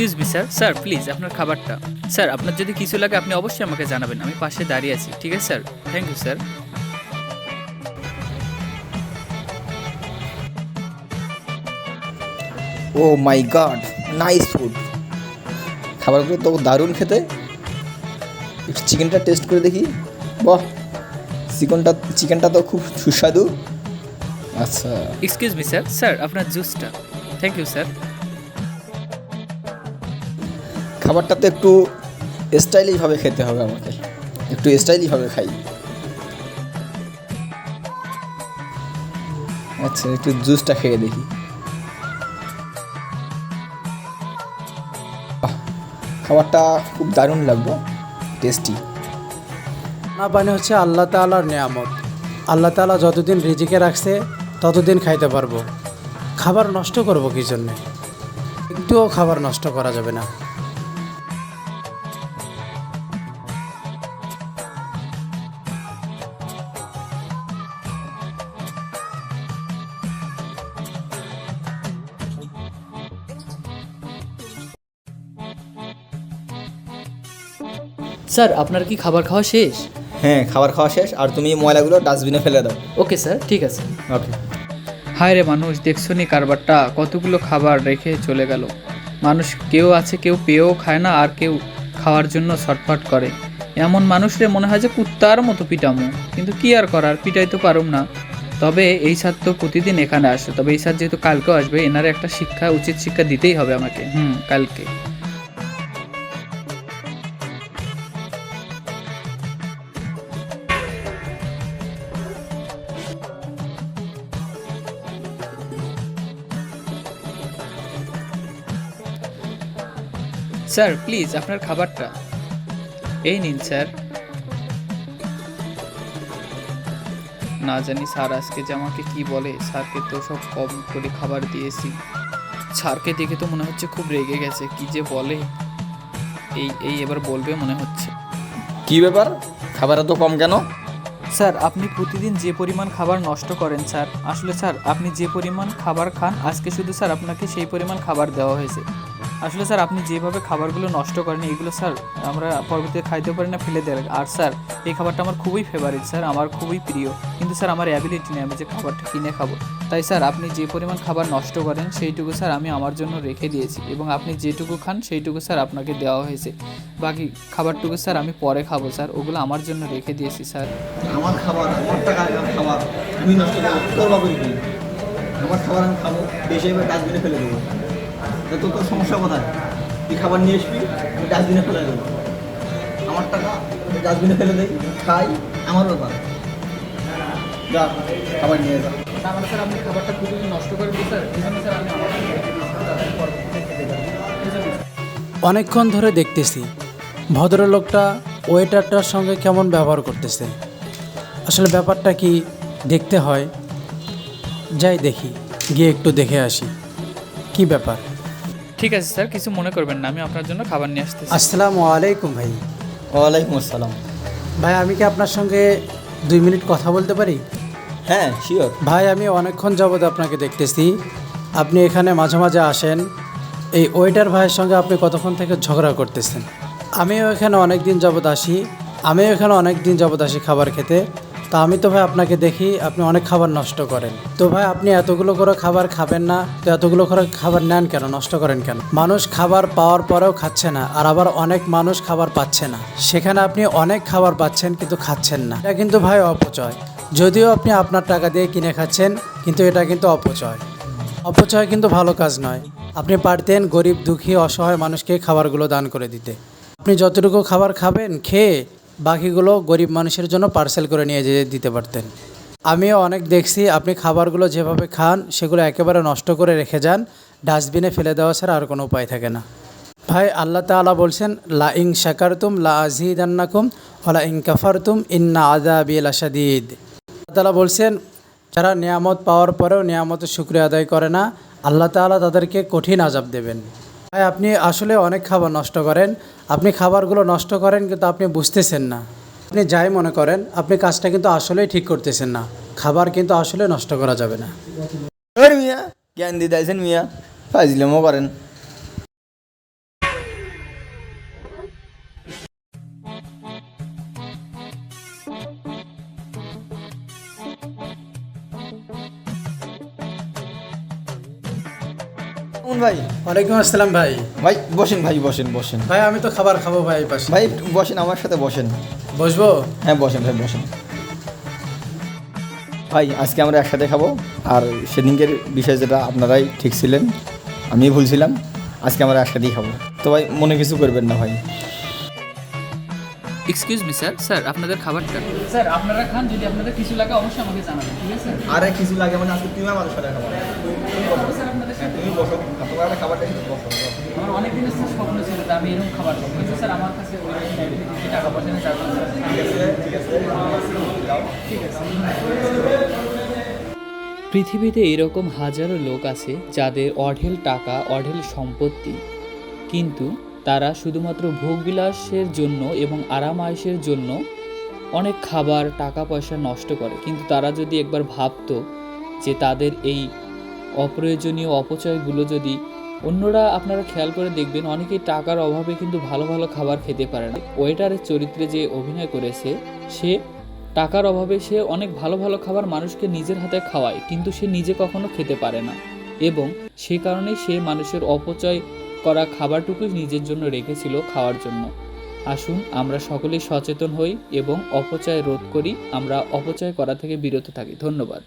Excuse me sir sir please আপনার খাবারটা। Sir আপনার যদি কিছু লাগে আপনি অবশ্যই আমাকে জানাবেন। আমি পাশে দাঁড়িয়ে আছি ঠিক আছে sir thank you sir oh my god nice food. খাবারগুলো তো দারুণ খেতে। একটু চিকেনটা টেস্ট করে দেখি। বাহ চিকেনটা চিকেনটা তো খুব সুস্বাদু। আচ্ছা। এক্সকিউজ মি স্যার স্যার আপনার জুসটা থ্যাংক ইউ স্যার খাবারটা তো একটু স্টাইলিশভাবে খেতে হবে আমাকে। একটু স্টাইলিশভাবে খাই। আচ্ছা একটু জুসটা খেয়ে দেখি। খাবারটা খুব দারুণ লাগল। টেস্টি। না পানি হচ্ছে আল্লাহ তাআলার নিয়ামত। আল্লাহ তাআলা যতদিন রিজিকে রাখছে, ততদিন খাইতে পারব। খাবার নষ্ট করব কি জন্যে? একটুও খাবার নষ্ট করা যাবে না। স্যার আপনার কি খাবার খাওয়া শেষ? হ্যাঁ খাবার খাওয়া শেষ আর তুমি ময়লাগুলো ডাস্টবিনে ফেলে দাও। ওকে স্যার ঠিক আছে। ওকে। হায় রে মানুষ দেখছ নি কারবারটা? কতগুলো খাবার রেখে চলে গেল। মানুষ কেউ আছে কেউ পেয়েও খায় না আর কেউ খাওয়ার জন্য ছটফট করে। এমন মানুষরে মনে হয় যে কুত্তার মতো পিটামো। কিন্তু কি আর করার পিটাই তো পারুম না। তবে এই স্যার তো প্রতিদিন এখানে আসে। তবে এই স্যার যেহেতু কালকেও আসবে এনারে একটা শিক্ষা উচিত শিক্ষা দিতেই হবে আমাকে। হুম কালকে। স্যার প্লিজ আপনার খাবারটা। এই নিন স্যার। না জানি স্যার আজকে যে আমাকে কি বলে স্যারকে তো সব কম করে খাবার দিয়েছি। স্যারকে দেখে তো মনে হচ্ছে খুব রেগে গেছে কি যে বলে। এই এই এবার বলবে মনে হচ্ছে। কি ব্যাপার? খাবার এত কম কেন? স্যার আপনি প্রতিদিন যে পরিমাণ খাবার নষ্ট করেন স্যার। আসলে স্যার আপনি যে পরিমাণ খাবার খান আজকে শুধু স্যার আপনাকে সেই পরিমাণ খাবার দেওয়া হয়েছে। আসলে স্যার, আপনি যেভাবে খাবারগুলো নষ্ট করেন এগুলো স্যার আমরা পরবর্তীতে খাইতে পারি না, ফেলে দেয় আর স্যার, এই খাবারটা আমার খুবই ফেভারিট স্যার, আমার খুবই প্রিয়। কিন্তু স্যার, আমার অ্যাবিলিটি নেই আমি যে খাবারটা কিনে খাব। তাই স্যার, আপনি যে পরিমাণ খাবার নষ্ট করেন, সেইটুকু স্যার আমি আমার জন্য রেখে দিয়েছি। এবং আপনি যেটুকু খান, সেইটুকু স্যার আপনাকে দেওয়া হয়েছে। বাকি খাবারটুকু স্যার আমি পরে খাব স্যার, ওগুলো আমার জন্য রেখে দিয়েছি স্যার। আমার খাবার, আমার টাকা খাবার, আমি নষ্ট করব আমার খাবার আমি খাব, বেশি ডাস্টবিনে ফেলে দেবো। তা তোর সমস্যা কোথায়? তুই খাবার নিয়ে আসবি আমি ডাস্টবিনে ফেলে দেবো। আমার টাকা আমি ডাস্টবিনে ফেলে দেই খাই আমার ব্যাপার। যা খাবার নিয়ে যা। স্যার আপনি খাবারটা নষ্ট করে স্যার। স্যার আমি? অনেকক্ষণ ধরে দেখতেছি ভদ্রলোকটা ওয়েটারটার সঙ্গে কেমন ব্যবহার করতেছে। আসলে ব্যাপারটা কি দেখতে হয়? যাই দেখি গিয়ে একটু দেখে আসি। কি ব্যাপার? ঠিক আছে স্যার কিছু মনে করবেন না আমি আপনার জন্য খাবার নিয়ে আসতেছি। আসসালামু আলাইকুম ভাই। ওয়ালাইকুম আসসালাম। ভাই আমি কি আপনার সঙ্গে দুই মিনিট কথা বলতে পারি? হ্যাঁ শিওর ভাই আমি অনেকক্ষণ যাবৎ আপনাকে দেখতেছি। আপনি এখানে মাঝে মাঝে আসেন। এই ওয়েটার ভাইয়ের সঙ্গে আপনি কতক্ষণ থেকে ঝগড়া করতেছেন? আমিও এখানে অনেক দিন যাবৎ আসি। আমিও এখানে অনেক দিন যাবৎ আসি খাবার খেতে। তা আমি তো ভাই আপনাকে দেখি, আপনি অনেক খাবার নষ্ট করেন। তো ভাই আপনি এতগুলো করে খাবার খাবেন না, তো এতগুলো করে খাবার নেন কেন, নষ্ট করেন কেন? মানুষ খাবার পাওয়ার পরেও খাচ্ছে না, আর আবার অনেক মানুষ খাবার পাচ্ছে না। সেখানে আপনি অনেক খাবার পাচ্ছেন কিন্তু খাচ্ছেন না। এটা কিন্তু ভাই অপচয়। যদিও আপনি আপনার টাকা দিয়ে কিনে খাচ্ছেন, কিন্তু এটা কিন্তু অপচয়। অপচয় কিন্তু ভালো কাজ নয়। আপনি পারতেন গরিব, দুঃখী, অসহায় মানুষকে খাবারগুলো দান করে দিতে। আপনি যতটুকু খাবার খাবেন, খেয়ে বাকিগুলো গরিব মানুষের জন্য পার্সেল করে নিয়ে যেয়ে দিতে পারতেন। আমিও অনেক দেখছি আপনি খাবারগুলো যেভাবে খান, সেগুলো একেবারে নষ্ট করে রেখে যান, ডাস্টবিনে ফেলে দেওয়া ছাড়া আর কোনো উপায় থাকে না। ভাই, আল্লাহ তাআলা বলছেন, লা ইং শাকারতুম লা আজিদান্নাকুম ওলা ইং কাফারতুম, ইন্না আযাবি লাশাদীদ। আল্লাহ তাআলা বলছেন, যারা নিয়ামত পাওয়ার পরেও নিয়ামতের শুক্রিয়া আদায় করে না, আল্লাহ তাআলা তাদেরকে কঠিন আজাব দেবেন। ভাই, আপনি আসলে অনেক খাবার নষ্ট করেন। আপনি খাবারগুলো নষ্ট করেন কিন্তু আপনি বুঝতেছেন না। আপনি যাই মনে করেন, আপনি কাজটা কিন্তু আসলেই ঠিক করতেছেন না। খাবার কিন্তু আসলে নষ্ট করা যাবে না। জ্ঞান দিয়ে আছেন মিয়া ফাজিলামও করেন। ভাই ওয়ালাইকুম আসসালাম ভাই। ভাই বসেন ভাই বসেন বসেন। ভাই আমি তো খাবার খাব ভাই পাশে। ভাই বসেন আমার সাথে বসেন। বসবো? হ্যাঁ বসেন ভাই বসেন। ভাই আজকে আমরা একসাথে খাব আর সেদিনকের বিষয় যেটা আপনারাই ঠিক ছিলেন আমি ভুলছিলাম আজকে আমরা একসাথেই খাব। তো ভাই মনে কিছু করবেন না ভাই। এক্সকিউজ মি স্যার স্যার আপনাদের খাবারটা। স্যার আপনারা খান যদি আপনাদের কিছু লাগে অবশ্যই আমাকে জানাবেন ঠিক আছে? আর কিছু লাগে মানে আজকে তুমি আমার সাথে খাব। স্যার তুমি বসো তোমার একটা খাবারটা একটু বসো। আমার অনেক দিনের স্বপ্ন ছিল যে আমি এরকম খাবার খাব। স্যার আমার কাছে ওই টাকা পয়সা নেই যার জন্য স্যার ঠিক আছে ঠিক আছে ঠিক আছে পৃথিবীতে এরকম হাজারো লোক আছে যাদের অঢেল টাকা অঢেল সম্পত্তি। কিন্তু তারা শুধুমাত্র ভোগবিলাসের জন্য এবং আরাম আয়েসের জন্য অনেক খাবার টাকা পয়সা নষ্ট করে। কিন্তু তারা যদি একবার ভাবতো যে তাদের এই অপ্রয়োজনীয় অপচয়গুলো যদি অন্যরা আপনারা খেয়াল করে দেখবেন, অনেকেই টাকার অভাবে কিন্তু ভালো ভালো খাবার খেতে পারে না। ওয়েটারের চরিত্রে যে অভিনয় করেছে, সে টাকার অভাবে সে অনেক ভালো ভালো খাবার মানুষকে নিজের হাতে খাওয়ায়, কিন্তু সে নিজে কখনো খেতে পারে না। এবং সে কারণেই সে মানুষের অপচয় করা খাবারটুকুই নিজের জন্য রেখেছিল খাওয়ার জন্য। আসুন, আমরা সকলেই সচেতন হই এবং অপচয় রোধ করি। আমরা অপচয় করা থেকে বিরত থাকি। ধন্যবাদ।